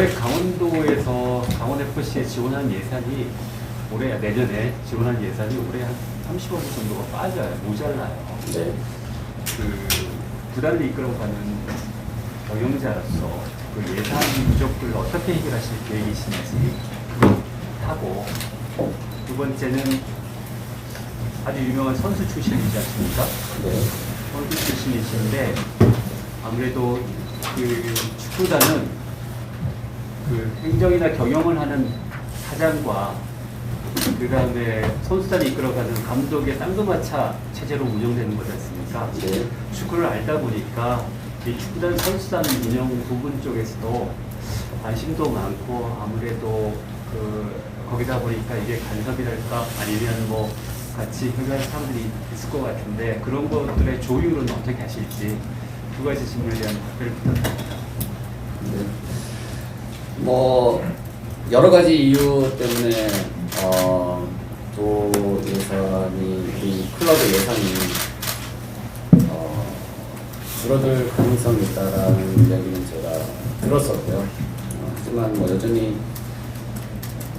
올해 강원도에서 강원 FC에 지원한 예산이 올해 내년에 지원한 예산이 올해 한 30억 정도가 빠져요. 모자라요. 네. 그 구단을 이끌어가는 경영자로서 그 예산 부족을 어떻게 해결하실 계획이신지 하고 두 번째는 아주 유명한 선수 출신이지 않습니까? 네. 선수 출신이신데 아무래도 그 축구단은 그 행정이나 경영을 하는 사장과 그 다음에 선수단이 이끌어가는 감독의 쌍두마차 체제로 운영되는 거지 않습니까? 네. 축구를 알다 보니까 이 축구단 선수단 운영 부분 쪽에서도 관심도 많고 아무래도 그 거기다 보니까 이게 간섭이랄까 아니면 뭐 같이 협의할 사람들이 있을 것 같은데 그런 것들의 조율은 어떻게 하실지 두 가지 질문에 대한 답변을 부탁드립니다. 네. 뭐 여러 가지 이유 때문에 어, 도 예산이 이 클럽의 예산이 어, 줄어들 가능성이 있다라는 이야기는 제가 들었었고요. 어, 하지만 뭐 여전히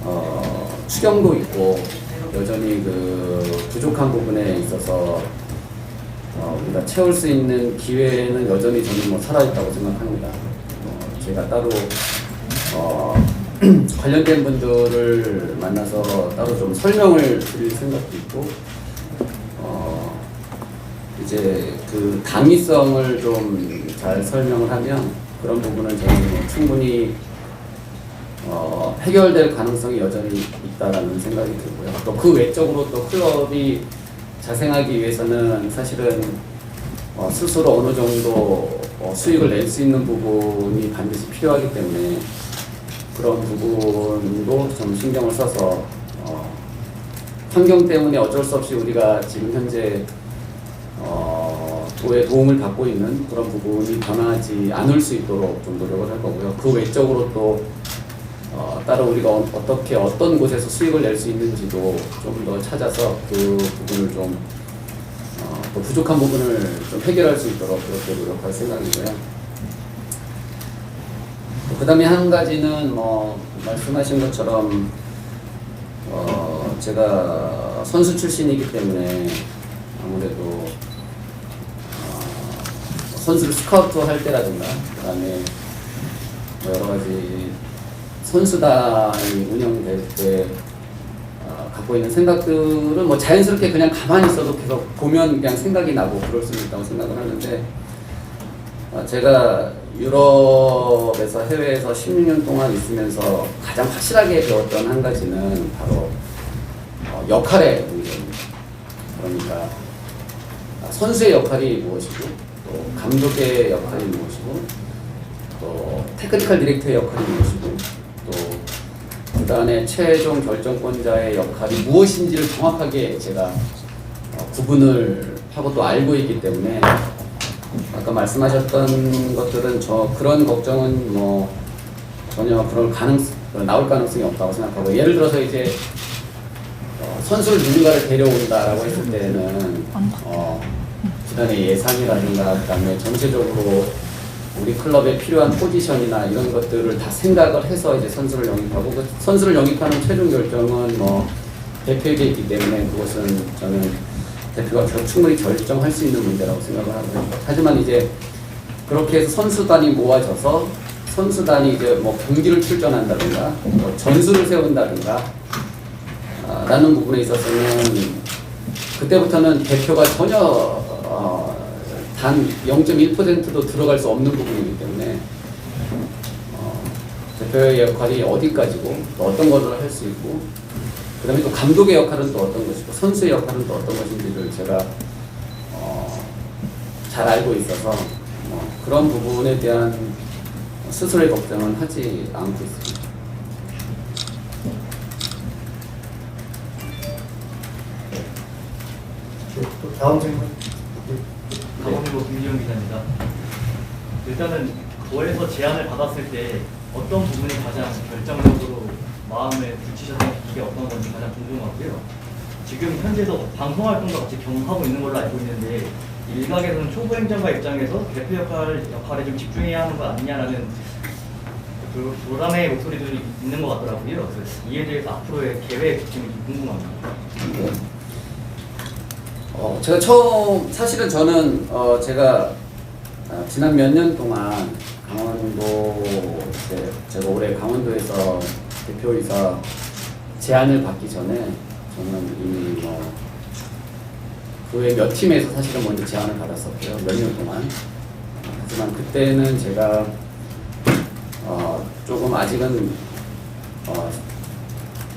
어, 추경도 있고 여전히 그 부족한 부분에 있어서 어, 우리가 채울 수 있는 기회는 여전히 저는 뭐 살아있다고 생각합니다. 어, 제가 따로 어, 관련된 분들을 만나서 따로 좀 설명을 드릴 생각도 있고 어, 이제 그 당위성을 좀 잘 설명을 하면 그런 부분은 저는 뭐 충분히 어, 해결될 가능성이 여전히 있다라는 생각이 들고요. 또 그 외적으로 또 클럽이 자생하기 위해서는 사실은 어, 스스로 어느 정도 어, 수익을 낼 수 있는 부분이 반드시 필요하기 때문에 그런 부분도 좀 신경을 써서 어, 환경 때문에 어쩔 수 없이 우리가 지금 현재 어, 도의 도움을 받고 있는 그런 부분이 변하지 않을 수 있도록 좀 노력을 할 거고요. 그 외적으로 또 어, 따로 우리가 어, 어떻게 어떤 곳에서 수익을 낼 수 있는지도 좀 더 찾아서 그 부분을 좀 어, 또 부족한 부분을 좀 해결할 수 있도록 그렇게 노력할 생각이고요. 그 다음에 한 가지는 뭐 말씀하신 것처럼 어, 제가 선수 출신이기 때문에 아무래도 어, 선수를 스카우트 할 때라든가 그 다음에 뭐 여러 가지 선수단이 운영될 때 어, 갖고 있는 생각들은 뭐 자연스럽게 그냥 가만히 있어도 계속 보면 그냥 생각이 나고 그럴 수 있다고 생각을 하는데 어, 제가 유럽에서 해외에서 16년 동안 있으면서 가장 확실하게 배웠던 한 가지는 바로 어, 역할의 문제입니다. 그러니까 선수의 역할이 무엇이고 또 감독의 역할이 무엇이고 또 테크니컬 디렉터의 역할이 무엇이고 또 그다음에 최종 결정권자의 역할이 무엇인지를 정확하게 제가 어, 구분을 하고 또 알고 있기 때문에 아까 말씀하셨던 것들은 저 그런 걱정은 뭐 전혀 그럴 가능 나올 가능성이 없다고 생각하고 예를 들어서 이제 어, 선수를 누군가를 데려온다라고 했을 때는 어, 구단의 예산이라든가 그다음에 전체적으로 우리 클럽에 필요한 포지션이나 이런 것들을 다 생각을 해서 이제 선수를 영입하고 그 선수를 영입하는 최종 결정은 뭐 대표에게 있기 때문에 그것은 저는 대표가 결- 충분히 결정할 수 있는 문제라고 생각을 하고요. 하지만 이제 그렇게 해서 선수단이 모아져서 선수단이 이제 뭐 경기를 출전한다든가 뭐 전술을 세운다든가 아, 라는 부분에 있어서는 그때부터는 대표가 전혀 어, 단 0.1%도 들어갈 수 없는 부분이기 때문에 어, 대표의 역할이 어디까지고 또 어떤 것을 할 수 있고 그 다음에 또 감독의 역할은 또 어떤 것이고 선수의 역할은 또 어떤 것인지를 제가 어, 잘 알고 있어서 어, 그런 부분에 대한 스스로의 걱정은 하지 않고 있습니다. 네, 또 다음 질문. 강원도 김기영 기자입니다. 일단은 도에서 제안을 받았을 때 어떤 부분이 가장 결정적으로 마음에 붙이셨던 게 어떤 건지 가장 궁금하고요. 지금 현재도 방송 활동도 같이 경험하고 있는 걸로 알고 있는데 일각에서는 초보 행정가 입장에서 대표 역할 역할에 좀 집중해야 하는 거 아니냐라는 그 보람의 목소리들이 있는 것 같더라고요. 이에 대해서 앞으로의 계획 지금 궁금합니다. 네. 어, 제가 처음 사실은 저는 어, 제가 아, 지난 몇 년 동안 강원도 제가 올해 강원도에서 대표이사 제안을 받기 전에 저는 이미 뭐 그 외 몇 팀에서 사실은 먼저 제안을 받았었고요 몇 년 동안 하지만 그때는 제가 어, 조금 아직은 어,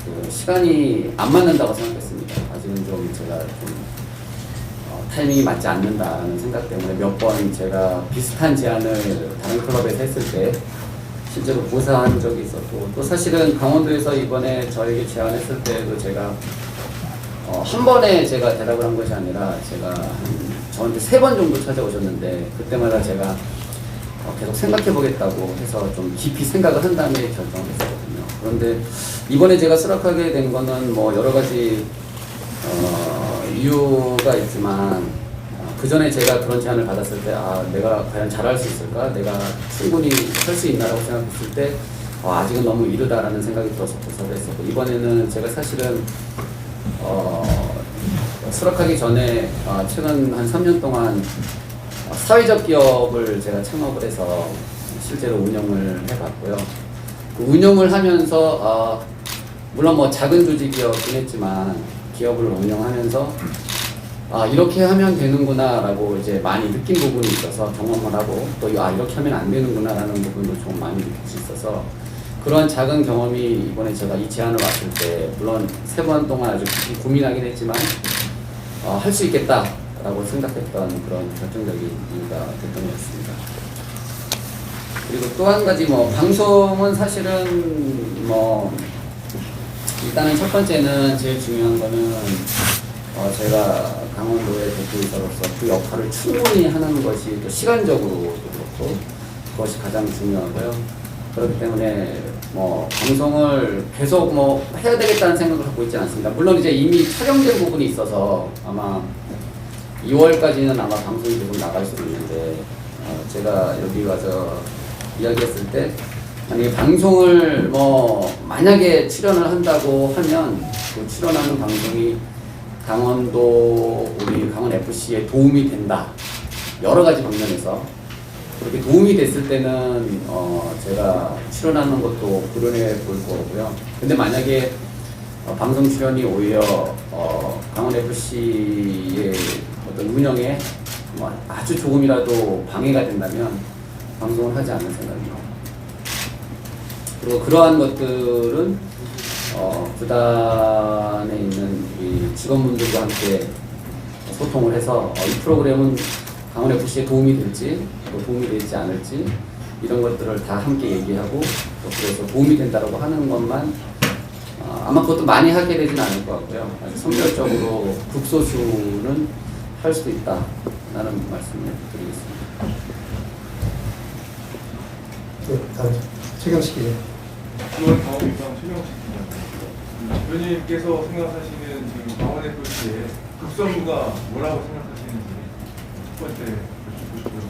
그 시간이 안 맞는다고 생각했습니다. 아직은 좀 제가 좀 어, 타이밍이 맞지 않는다라는 생각 때문에 몇 번 제가 비슷한 제안을 다른 클럽에서 했을 때 실제로 고사한 적이 있었고 또 사실은 강원도에서 이번에 저에게 제안했을 때도 제가 어, 한 번에 제가 대답을 한 것이 아니라 제가 한 저한테 세 번 정도 찾아오셨는데 그때마다 제가 어, 계속 생각해 보겠다고 해서 좀 깊이 생각을 한 다음에 결정을 했었거든요. 그런데 이번에 제가 수락하게 된 거는 뭐 여러 가지 어, 이유가 있지만 그 전에 제가 그런 제안을 받았을 때 아 내가 과연 잘할 수 있을까? 내가 충분히 할 수 있나라고 생각했을 때 어, 아직은 너무 이르다라는 생각이 고사를 했었고 이번에는 제가 사실은 어, 수락하기 전에 어, 최근 한 3년 동안 어, 사회적 기업을 제가 창업을 해서 실제로 운영을 해봤고요. 그 운영을 하면서 어, 물론 뭐 작은 조직이었긴 했지만 기업을 운영하면서 아 이렇게 하면 되는구나라고 이제 많이 느낀 부분이 있어서 경험을 하고 또아 이렇게 하면 안 되는구나라는 부분도 좀 많이 느낄 수 있어서 그런 작은 경험이 이번에 제가 이 제안을 왔을 때 물론 세 번 동안 아주 고민하긴 했지만 어, 할 수 있겠다라고 생각했던 그런 결정적인 이유가 됐던 것 같습니다. 그리고 또 한 가지 뭐 방송은 사실은 뭐 일단은 첫 번째는 제일 중요한 거는 어 제가 강원도의 대표이사로서 그 역할을 충분히 하는 것이 또 시간적으로도 그렇고 그것이 가장 중요하고요. 그렇기 때문에 뭐 방송을 계속 뭐 해야 되겠다는 생각을 갖고 있지 않습니다. 물론 이제 이미 촬영된 부분이 있어서 아마 2월까지는 아마 방송이 계속 나갈 수도 있는데 어 제가 여기 와서 이야기했을 때 만약에 방송을 뭐 만약에 출연을 한다고 하면 그 출연하는 방송이 강원도 우리 강원 FC에 도움이 된다 여러 가지 방면에서 그렇게 도움이 됐을 때는 어 제가 출연하는 것도 고려해 볼 거고요. 근데 만약에 어, 방송 출연이 오히려 어, 강원 FC의 어떤 운영에 뭐 아주 조금이라도 방해가 된다면 방송을 하지 않을 생각입니다. 그리고 그러한 것들은 어, 구단에 있는 이 직원분들과 함께 소통을 해서 어, 이 프로그램은 강원 FC에 도움이 될지 또 도움이 되지 않을지 이런 것들을 다 함께 얘기하고 또 그래서 도움이 된다고 하는 것만 어, 아마 그것도 많이 하게 되지는 않을 것 같고요. 선별적으로 극소수는 할 수도 있다라는 말씀을 드리겠습니다. 네, 다음 최경식 기자. 이번 경험이랑 최경식 대표님께서 생각하시는 지금 강원 FC의 극선무가 뭐라고 생각하시는지 첫 번째 여쭙고 싶고요.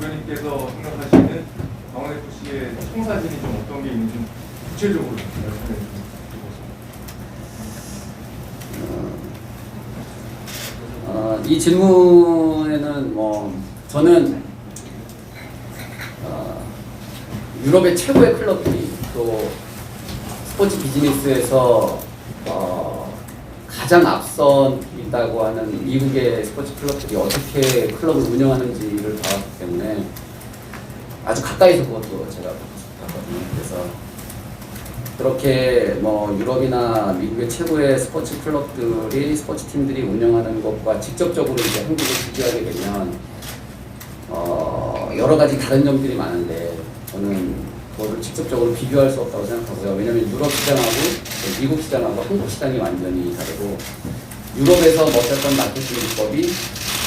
대표님께서 생각하시는 강원 FC의 청사진이 좀 어떤 게 있는지 좀 구체적으로 말씀해 주시면 어, 이 질문에는 뭐 저는 어, 유럽의 최고의 클럽들이 또 스포츠 비즈니스에서 어, 가장 앞선 있다고 하는 미국의 스포츠 클럽들이 어떻게 클럽을 운영하는지를 봐왔기 때문에 아주 가까이서 그것도 제가 봤거든요. 그래서 그렇게 뭐 유럽이나 미국의 최고의 스포츠 클럽들이 스포츠 팀들이 운영하는 것과 직접적으로 이제 한국을 비교하게 되면 어 여러 가지 다른 점들이 많은데 저는 그거를 직접적으로 비교할 수 없다고 생각하고요. 왜냐하면 유럽 시장하고 미국 시장하고 한국 시장이 완전히 다르고 유럽에서 먹혔던 마케팅 기법이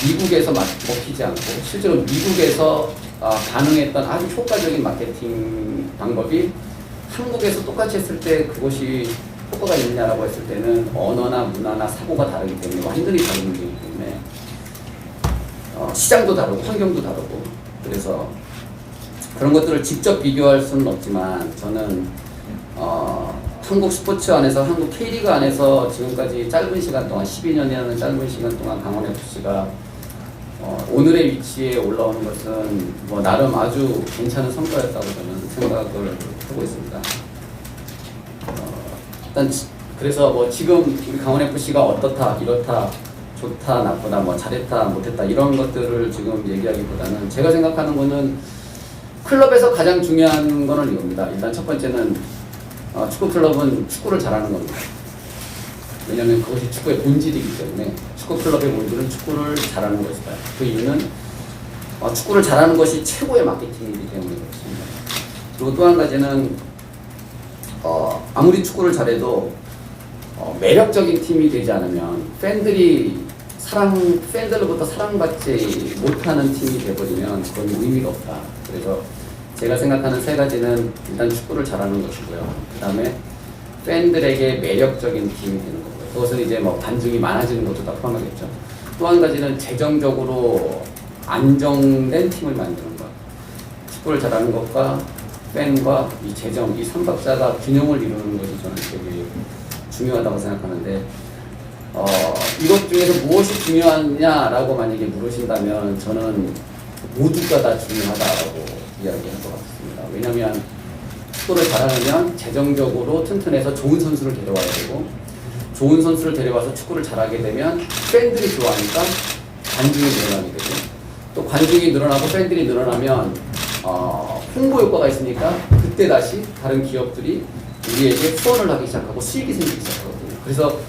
미국에서 막 먹히지 않고 실제로 미국에서 아, 반응했던 아주 효과적인 마케팅 방법이 한국에서 똑같이 했을 때 그것이 효과가 있느냐라고 했을 때는 언어나 문화나 사고가 다르기 때문에 완전히 다른 문제이기 때문에 어, 시장도 다르고 환경도 다르고 그래서 그런 것들을 직접 비교할 수는 없지만 저는 어, 한국 스포츠 안에서 한국 K리그 안에서 지금까지 짧은 시간 동안 12년이라는 짧은 시간 동안 강원 FC가 어, 오늘의 위치에 올라오는 것은 뭐 나름 아주 괜찮은 성과였다고 저는 생각을 하고 있습니다. 어, 일단 지- 그래서 뭐 지금 강원 FC가 어떻다 이렇다 좋다 나쁘다 뭐 잘했다 못했다 이런 것들을 지금 얘기하기보다는 제가 생각하는 거는 클럽에서 가장 중요한 거는 이겁니다. 일단 첫 번째는 어, 축구 클럽은 축구를 잘하는 겁니다. 왜냐하면 그것이 축구의 본질이기 때문에 축구 클럽의 본질은 축구를 잘하는 것이다. 그 이유는 어, 축구를 잘하는 것이 최고의 마케팅이기 때문에 그렇습니다. 그리고 또 한 가지는 어, 아무리 축구를 잘해도 어, 매력적인 팀이 되지 않으면 팬들이 사랑 팬들로부터 사랑받지 못하는 팀이 돼버리면 그건 의미가 없다. 그래서 제가 생각하는 세 가지는 일단 축구를 잘하는 것이고요. 그 다음에 팬들에게 매력적인 팀이 되는 거고요. 그것은 이제 뭐 반증이 많아지는 것도 다 포함하겠죠. 또 한 가지는 재정적으로 안정된 팀을 만드는 것. 축구를 잘하는 것과 팬과 이 재정, 이 삼박자가 균형을 이루는 것이 저는 되게 중요하다고 생각하는데 어, 이것 중에서 무엇이 중요하냐라고 만약에 물으신다면 저는 모두가 다 중요하다라고 이야기할 것 같습니다. 왜냐하면 축구를 잘하려면 재정적으로 튼튼해서 좋은 선수를 데려와야 되고 좋은 선수를 데려와서 축구를 잘하게 되면 팬들이 좋아하니까 관중이 늘어나게 되고 또 관중이 늘어나고 팬들이 늘어나면 어, 홍보 효과가 있으니까 그때 다시 다른 기업들이 우리에게 후원을 하기 시작하고 수익이 생기기 시작하거든요. 그래서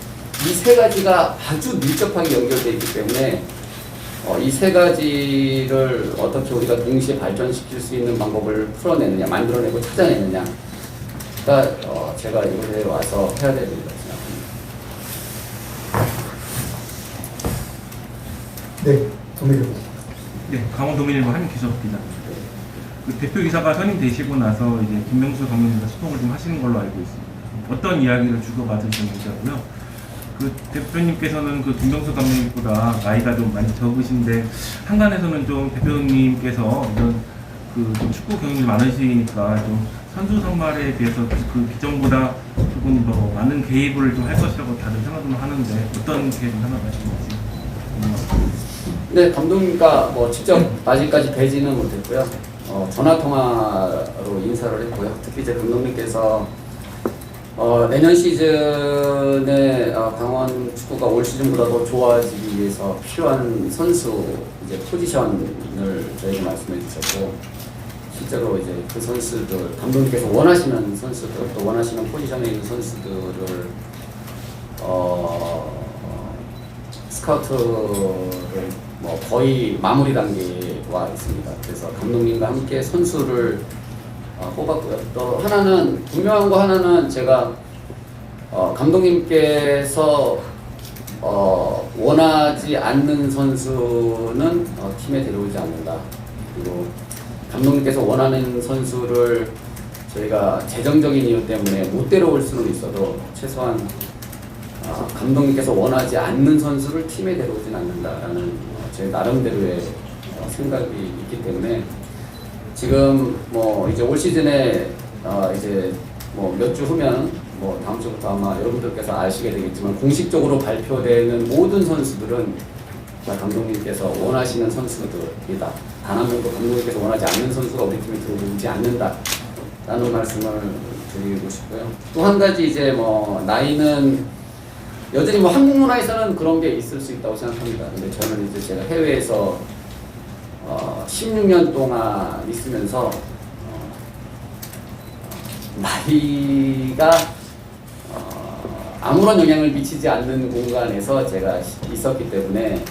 이 세 가지가 아주 밀접하게 연결되어 있기 때문에 어, 이 세 가지를 어떻게 우리가 동시에 발전시킬 수 있는 방법을 풀어내느냐, 만들어내고 찾아내느냐가 어, 제가 이곳에 와서 해야 될 일이라고 생각합니다. 네, 동의를 네, 강원 도민일보 한기석 기자. 그 대표 이사가 선임되시고 나서 이제 김명수 감독님과 소통을 좀 하시는 걸로 알고 있습니다. 어떤 이야기를 주고받으셨는지고요. 그 대표님께서는 그 김명수 감독님보다 나이가 좀 많이 적으신데 한간에서는 좀 대표님께서 이런 그좀 축구 경험이 많으시니까 좀 선수 선발에 비해서 그 기존보다 조금 더 많은 개입을 좀 할 것이라고 다들 생각을 하는데 어떤 계획을 생각하시는지. 네, 감독님과 뭐 직접 아직까지 뵈지는 못했고요. 어, 전화 통화로 인사를 했고요. 특히 이제 감독님께서 어, 내년 시즌에 어, 강원 축구가 올 시즌보다 더 좋아지기 위해서 필요한 선수 이제 포지션을 저에게 말씀해 주셨고 실제로 이제 그 선수들 감독님께서 원하시는 선수들 또 원하시는 포지션에 있는 선수들을 어, 스카우트를 뭐 거의 마무리 단계에 와 있습니다. 그래서 감독님과 함께 선수를 어, 뽑았고요. 또 하나는 분명한 거 하나는 제가 어, 감독님께서 어, 원하지 않는 선수는 어, 팀에 데려오지 않는다. 그리고 감독님께서 원하는 선수를 저희가 재정적인 이유 때문에 못 데려올 수는 있어도 최소한 어, 감독님께서 원하지 않는 선수를 팀에 데려오진 않는다라는 어, 제 나름대로의 어, 생각이 있기 때문에 지금 뭐 이제 올 시즌에 어, 이제 뭐 몇 주 후면 뭐 다음 주부터 아마 여러분들께서 아시게 되겠지만 공식적으로 발표되는 모든 선수들은 다 감독님께서 원하시는 선수들이다. 단 한 명도 감독님께서 원하지 않는 선수가 우리 팀에 들어오지 않는다. 라는 말씀을 드리고 싶고요. 또 한 가지 이제 뭐 나이는 여전히 뭐 한국 문화에서는 그런 게 있을 수 있다고 생각합니다. 근데 저는 이제 제가 해외에서 어, 16년 동안 있으면서 어, 나이가 어, 아무런 영향을 미치지 않는 공간에서 제가 있었기 때문에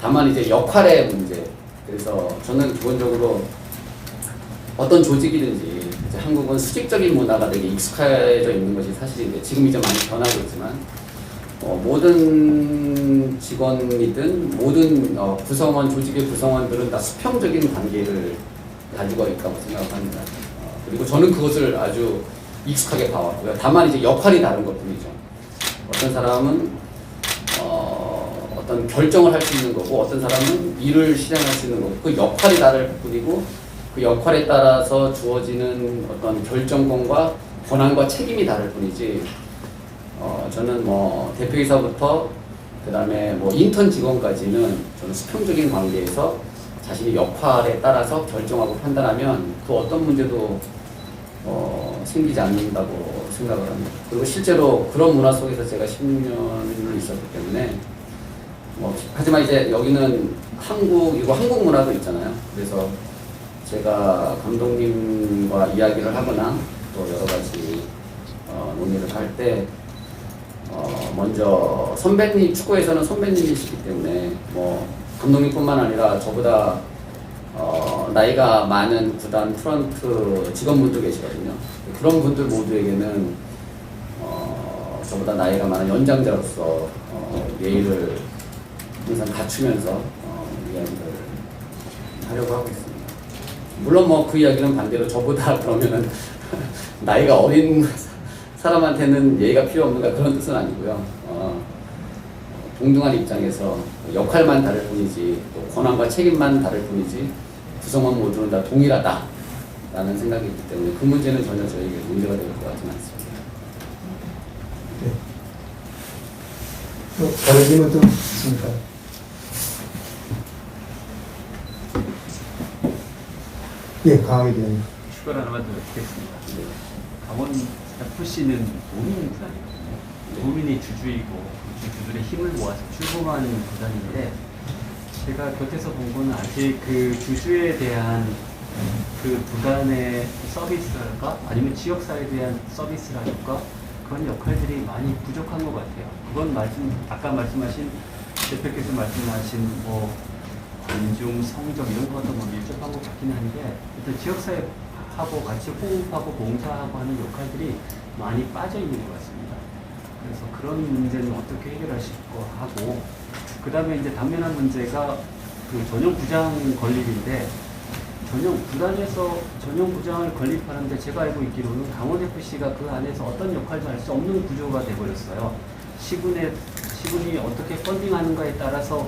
다만 이제 역할의 문제. 그래서 저는 기본적으로 어떤 조직이든지 한국은 수직적인 문화가 되게 익숙해져 있는 것이 사실인데 지금 이제 많이 변하고 있지만 어, 모든 직원이든 모든 어, 구성원 조직의 구성원들은 다 수평적인 관계를 가지고 있다고 생각합니다. 어, 그리고 저는 그것을 아주 익숙하게 봐왔고요. 다만 이제 역할이 다른 것 뿐이죠. 어떤 사람은 어, 어떤 결정을 할 수 있는 거고 어떤 사람은 일을 실행할 수 있는 거고 그 역할이 다를 뿐이고 그 역할에 따라서 주어지는 어떤 결정권과 권한과 책임이 다를 뿐이지 어, 저는 뭐 대표이사부터 그 다음에 뭐 인턴 직원까지는 저는 수평적인 관계에서 자신의 역할에 따라서 결정하고 판단하면 그 어떤 문제도 어, 생기지 않는다고 생각을 합니다. 그리고 실제로 그런 문화 속에서 제가 16년을 있었기 때문에 뭐 하지만 이제 여기는 한국이고 한국 문화도 있잖아요. 그래서 제가 감독님과 이야기를 하거나 또 여러 가지 어, 논의를 할때 어, 먼저 선배님 축구에서는 선배님이시기 때문에 뭐 감독님뿐만 아니라 저보다 어, 나이가 많은 구단 프런트 직원분도 계시거든요. 그런 분들 모두에게는 어, 저보다 나이가 많은 연장자로서 어, 예의를 항상 갖추면서 어, 이야기를 하려고 하고 있습니다. 물론 뭐 그 이야기는 반대로 저보다 그러면은 나이가 어린 사람한테는 예의가 필요 없는가 그런 뜻은 아니고요. 어, 동등한 입장에서 역할만 다를 뿐이지 또 권한과 책임만 다를 뿐이지 구성원 모두는 다 동일하다 라는 생각이 있기 때문에 그 문제는 전혀 저에게 문제가 될 것 같지는 않습니다. 네. 또 다른 질문 또 있습니까? 예, 강하게. 추가 하나만 더 드리겠습니다. 강원 FC는 도민 구단이거든요. 도민이 주주이고 그 주주들의 힘을 모아서 출범하는 구단인데 제가 곁에서 본 거는 아직 그 주주에 대한 그 구단의 서비스랄까 아니면 지역사회에 대한 서비스랄까 그런 역할들이 많이 부족한 것 같아요. 그건 말씀 아까 말씀하신 대표께서 말씀하신 뭐 관중 성적 이런 것도 뭐 밀접한 것 같긴 한데 일단 지역사회 하고 같이 호흡하고 봉사하고 하는 역할들이 많이 빠져 있는 것 같습니다. 그래서 그런 문제는 어떻게 해결하실 거 하고 그 다음에 이제 당면한 문제가 그 전용 부장 건립인데 전용 구단에서 전용 부장을 건립하는데 제가 알고 있기로는 강원 FC가 그 안에서 어떤 역할도 할 수 없는 구조가 돼버렸어요. 시군에 시군이 어떻게 펀딩하는가에 따라서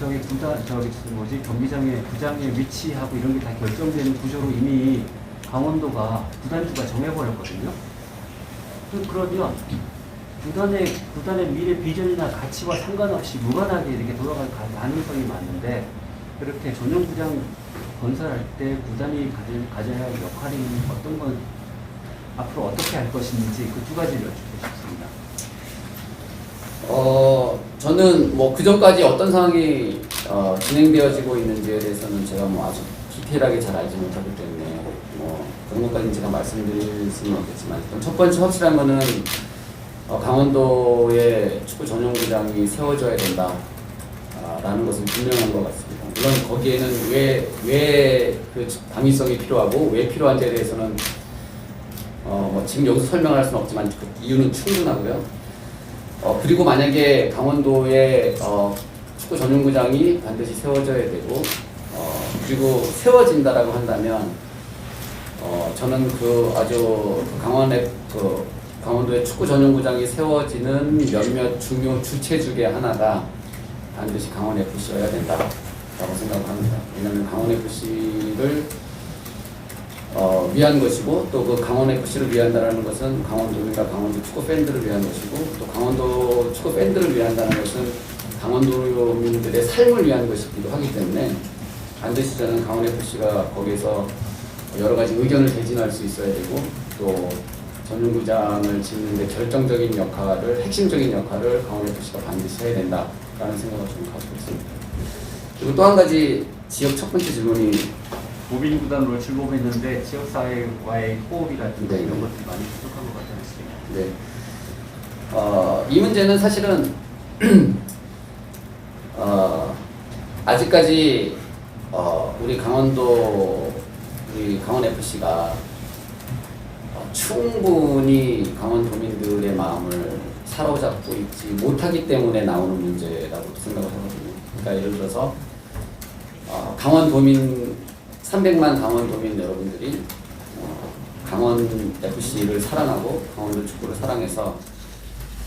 저기 구단 저기 뭐지 경기장의 부장의 위치하고 이런 게 다 결정되는 구조로 이미 강원도가 구단주가 정해버렸거든요. 그- 그러면 구단의 구단의 미래 비전이나 가치와 상관없이 무관하게 이렇게 돌아갈 가- 가능성이 많은데 그렇게 전용 부장 건설할 때 구단이 가질, 가져야 할 역할이 어떤 건 앞으로 어떻게 할 것인지 그 두 가지를 여쭙고 싶습니다. 어, 저는 뭐 그 전까지 어떤 상황이 어, 진행되어지고 있는지에 대해서는 제가 뭐 아주 디테일하게 잘 알지 못하기 때문에 뭐 그런 것까지는 제가 말씀드릴 수는 없겠지만 첫 번째 확실한 거는 어, 강원도에 축구 전용구장이 세워져야 된다. 아, 라는 것은 분명한 것 같습니다. 물론 거기에는 왜, 왜그 당위성이 필요하고 왜 필요한지에 대해서는 어, 뭐 지금 여기서 설명할 수는 없지만 그 이유는 충분하고요. 어, 그리고 만약에 강원도에 어, 축구 전용구장이 반드시 세워져야 되고 어, 그리고 세워진다라고 한다면 어, 저는 그 아주 강원의 그 강원도의 축구 전용구장이 세워지는 몇몇 중요 주체 중에 하나가 반드시 강원 FC여야 된다라고 생각을 합니다. 왜냐하면 강원 FC를 어, 위한 것이고 또 그 강원 FC를 위한다는 것은 강원도민과 강원도 축구 팬들을 위한 것이고 또 강원도 축구 팬들을 위한다는 것은 강원도민들의 삶을 위한 것이기도 하기 때문에 반드시 저는 강원 FC가 거기에서 여러 가지 의견을 대진할 수 있어야 되고 또 전용구장을 짓는데 결정적인 역할을 핵심적인 역할을 강원 FC가 반드시 해야 된다라는 생각을 좀 갖고 있습니다. 그리고 또 한 가지 지역 첫 번째 질문이 도민 구단으로 출범했는데 지역사회와의 호흡이라든가 네. 이런 것들이 많이 부족한 것 같지 않습니까? 네. 어, 이 문제는 사실은 어, 아직까지 어, 우리 강원도 우리 강원 FC가 어, 충분히 강원도민들의 마음을 사로잡고 있지 못하기 때문에 나오는 문제라고 생각을 하거든요. 그러니까 예를 들어서 어, 강원도민 300만 강원도민 여러분들이 어, 강원 FC를 사랑하고 강원도 축구를 사랑해서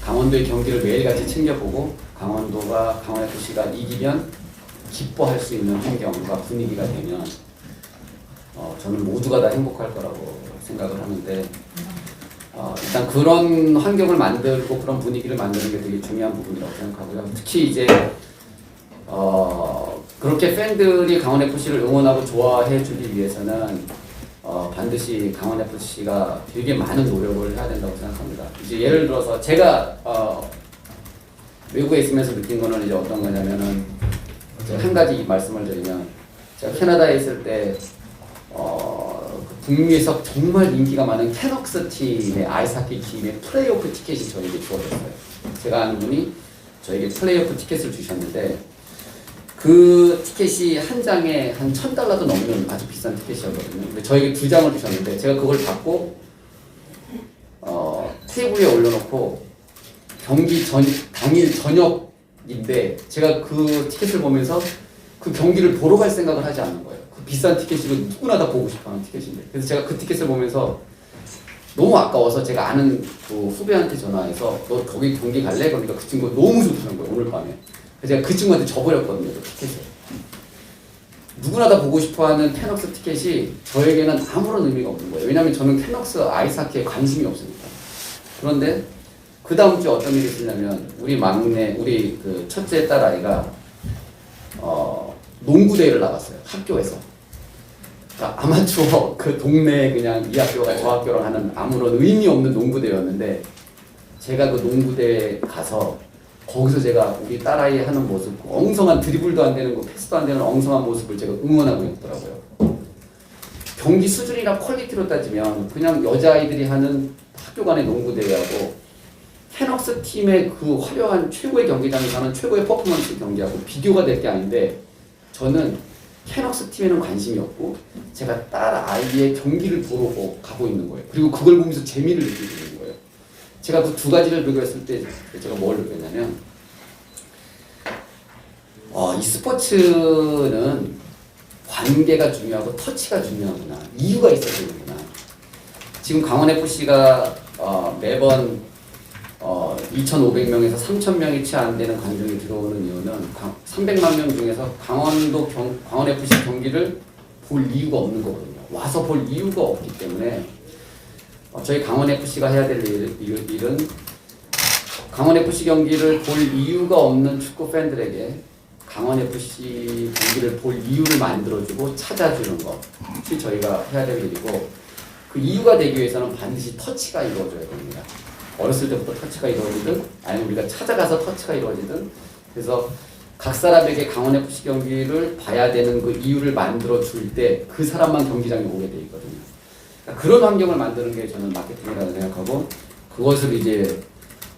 강원도의 경기를 매일같이 챙겨보고 강원도가 강원 FC가 이기면 기뻐할 수 있는 환경과 분위기가 되면 어, 저는 모두가 다 행복할 거라고 생각을 하는데 어, 일단 그런 환경을 만들고 그런 분위기를 만드는 게 되게 중요한 부분이라고 생각하고요. 특히 이제 어, 그렇게 팬들이 강원 FC를 응원하고 좋아해 주기 위해서는 어, 반드시 강원 FC가 되게 많은 노력을 해야 된다고 생각합니다. 이제 예를 들어서 제가 어, 외국에 있으면서 느낀 거는 이제 어떤 거냐면은 한 가지 말씀을 드리면 제가 캐나다에 있을 때 어, 그 북미에서 정말 인기가 많은 캐녹스 팀의 아이스하키 팀의 플레이오프 티켓이 저에게 주어졌어요. 제가 아는 분이 저에게 플레이오프 티켓을 주셨는데 그 티켓이 한 장에 한 천 달러도 넘는 아주 비싼 티켓이었거든요. 근데 저에게 두 장을 주셨는데 제가 그걸 받고 어, 테이블 위에 올려놓고 경기 전 당일 저녁인데 제가 그 티켓을 보면서 그 경기를 보러 갈 생각을 하지 않는 거예요. 그 비싼 티켓이고 누구나 다 보고 싶어하는 티켓인데 그래서 제가 그 티켓을 보면서 너무 아까워서 제가 아는 그 후배한테 전화해서 너 거기 경기 갈래? 그러니까 그 친구가 너무 좋다는 거예요 오늘 밤에. 제가 그 친구한테 줘버렸거든요 그 티켓을. 누구나 다 보고 싶어하는 캐녹스 티켓이 저에게는 아무런 의미가 없는 거예요. 왜냐하면 저는 캐녹스 아이스하키에 관심이 없으니까. 그런데 그 다음 주에 어떤 일이 있었냐면 우리 막내 우리 그 첫째 딸 아이가 어, 농구 대회를 나갔어요 학교에서. 그러니까 아마추어 그 동네 그냥 이 학교가 저 학교랑 하는 아무런 의미 없는 농구 대회였는데 제가 그 농구 대회 가서 거기서 제가 우리 딸아이 하는 모습 그 엉성한 드리블도 안 되는 거 패스도 안 되는 엉성한 모습을 제가 응원하고 있더라고요. 경기 수준이나 퀄리티로 따지면 그냥 여자아이들이 하는 학교 간의 농구 대회하고 캐녹스 팀의 그 화려한 최고의 경기장에서 하는 최고의 퍼포먼스 경기하고 비교가 될 게 아닌데 저는 캐녹스 팀에는 관심이 없고 제가 딸 아이의 경기를 보러 고- 가고 있는 거예요. 그리고 그걸 보면서 재미를 느끼고 있는 거예요. 제가 그 두 가지를 비교했을 때 제가 뭘 느꼈냐면 어, 이 스포츠는 관계가 중요하고 터치가 중요하구나. 이유가 있어야 되는구나. 지금 강원 FC가 어, 매번 어, 2,500명에서 3,000명이 채 안 되는 관중이 들어오는 이유는 강, 300만 명 중에서 강원도 경, 강원 FC 경기를 볼 이유가 없는 거거든요. 와서 볼 이유가 없기 때문에 어, 저희 강원 FC가 해야 될 일은 강원 FC 경기를 볼 이유가 없는 축구 팬들에게 강원 FC 경기를 볼 이유를 만들어주고 찾아주는 것이 저희가 해야 될 일이고 그 이유가 되기 위해서는 반드시 터치가 이루어져야 됩니다. 어렸을 때부터 터치가 이루어지든 아니면 우리가 찾아가서 터치가 이루어지든 그래서 각 사람에게 강원 FC 경기를 봐야 되는 그 이유를 만들어 줄 때 그 사람만 경기장에 오게 돼 있거든요. 그러니까 그런 환경을 만드는 게 저는 마케팅이라고 생각하고 그것을 이제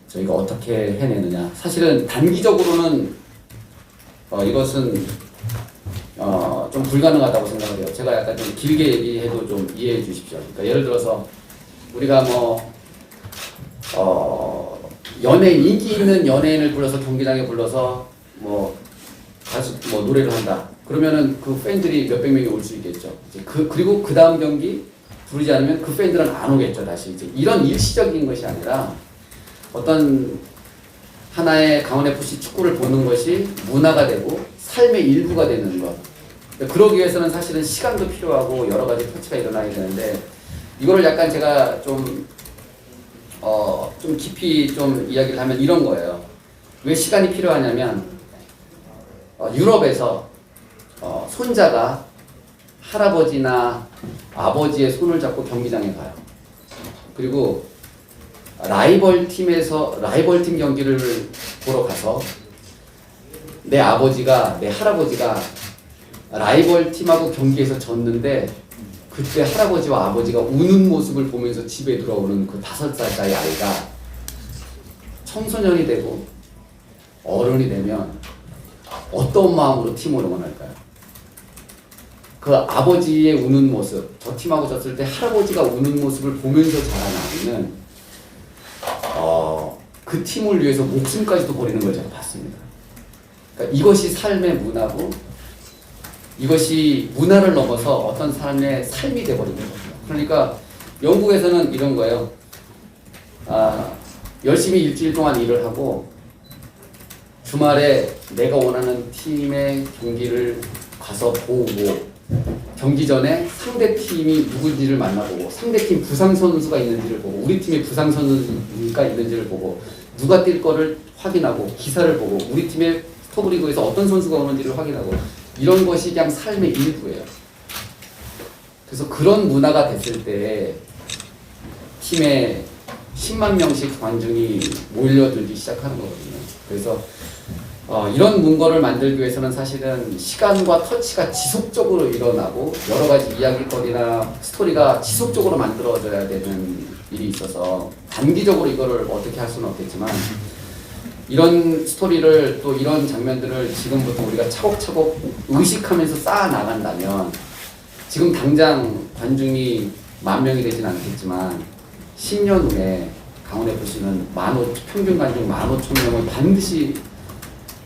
저희가 어떻게 해내느냐. 사실은 단기적으로는 어, 이것은 어, 좀 불가능하다고 생각을 해요. 제가 약간 좀 길게 얘기해도 좀 이해해 주십시오. 그러니까 예를 들어서 우리가 뭐 어, 연예인 인기 있는 연예인을 불러서 경기장에 불러서 뭐 가수 뭐 노래를 한다. 그러면은 그 팬들이 몇백 명이 올 수 있겠죠. 그 그리고 그 다음 경기 부르지 않으면 그 팬들은 안 오겠죠. 다시 이제 이런 일시적인 것이 아니라 어떤 하나의 강원 FC 축구를 보는 것이 문화가 되고 삶의 일부가 되는 것. 그러기 위해서는 사실은 시간도 필요하고 여러 가지 터치가 일어나야 되는데 이거를 약간 제가 좀 어, 좀 깊이 좀 이야기를 하면 이런 거예요. 왜 시간이 필요하냐면 어, 유럽에서 어, 손자가 할아버지나 아버지의 손을 잡고 경기장에 가요. 그리고 라이벌 팀에서 라이벌 팀 경기를 보러 가서 내 아버지가 내 할아버지가 라이벌 팀하고 경기에서 졌는데 그때 할아버지와 아버지가 우는 모습을 보면서 집에 들어오는 그 다섯 살짜리 아이가 청소년이 되고 어른이 되면 어떤 마음으로 팀을 응원할까요? 그 아버지의 우는 모습, 저 팀하고 졌을 때 할아버지가 우는 모습을 보면서 아이는 어, 그 팀을 위해서 목숨까지도 버리는 걸 제가 봤습니다. 그러니까 이것이 삶의 문화고 이것이 문화를 넘어서 어떤 사람의 삶이 돼버리는 거죠. 그러니까 영국에서는 이런 거예요. 아, 열심히 일주일 동안 일을 하고 주말에 내가 원하는 팀의 경기를 가서 보고 경기 전에 상대 팀이 누구인지를 만나보고 상대 팀 부상 선수가 있는지를 보고 우리 팀에 부상 선수가 있는지를 보고 누가 뛸 거를 확인하고 기사를 보고 우리 팀의 스토브리그에서 어떤 선수가 오는지를 확인하고 이런 것이 그냥 삶의 일부예요. 그래서 그런 문화가 됐을 때 팀에 10만 명씩 관중이 몰려들기 시작하는 거거든요. 그래서 어, 이런 문거를 만들기 위해서는 사실은 시간과 터치가 지속적으로 일어나고 여러 가지 이야기거리나 스토리가 지속적으로 만들어져야 되는 일이 있어서 단기적으로 이거를 어떻게 할 수는 없겠지만 이런 스토리를 또 이런 장면들을 지금부터 우리가 차곡차곡 의식하면서 쌓아 나간다면 지금 당장 관중이 만 명이 되진 않겠지만 10년 후에 강원 FC는 만 오, 평균 관중 만 오천 명을 반드시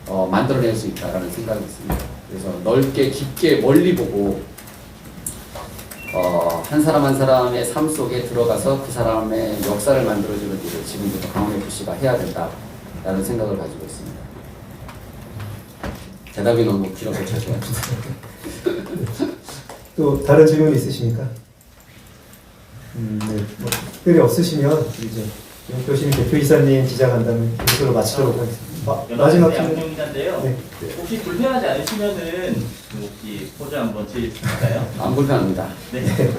어, 만들어낼 수 있다라는 생각이 있습니다. 그래서 넓게 깊게 멀리 보고 어, 한 사람 한 사람의 삶 속에 들어가서 그 사람의 역사를 만들어주는 일을 지금부터 강원 FC가 해야 된다라는 생각을 가지고 있습니다. 대답이 너무 길어서 죄송합니다. 또 다른 질문 있으십니까? 음, 네. 뭐 특별히 없으시면 이제 교신 대표이사님 지장한다면 이것으로 마치도록 하겠습니다. 마, 마지막 질문. 양경 기자인데요. 네. 혹시 불편하지 않으시면은 혹시 포즈 한번 치실까요? 안 불편합니다. 네.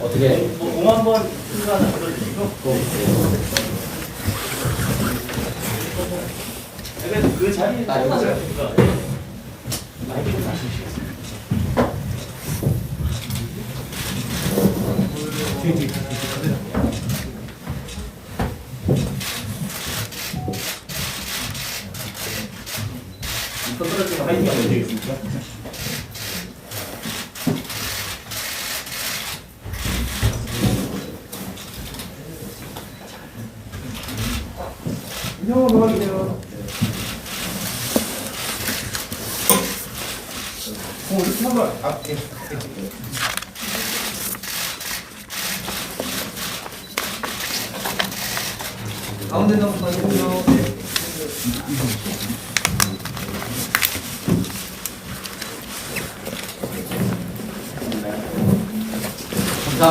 어떻게 뭐, 공 한번 포즈 하나 들어주시고. 그래서 그 자리에 아, 여기서요? 앉아주시고요. 네. 마이크 좀 놔주시겠어요? 손떨 어지면 화이팅 하면 되겠습니까? 인형을 넣어주세요. 어, 이렇게 하면 아, 예. 가운데 나부터 해주세요.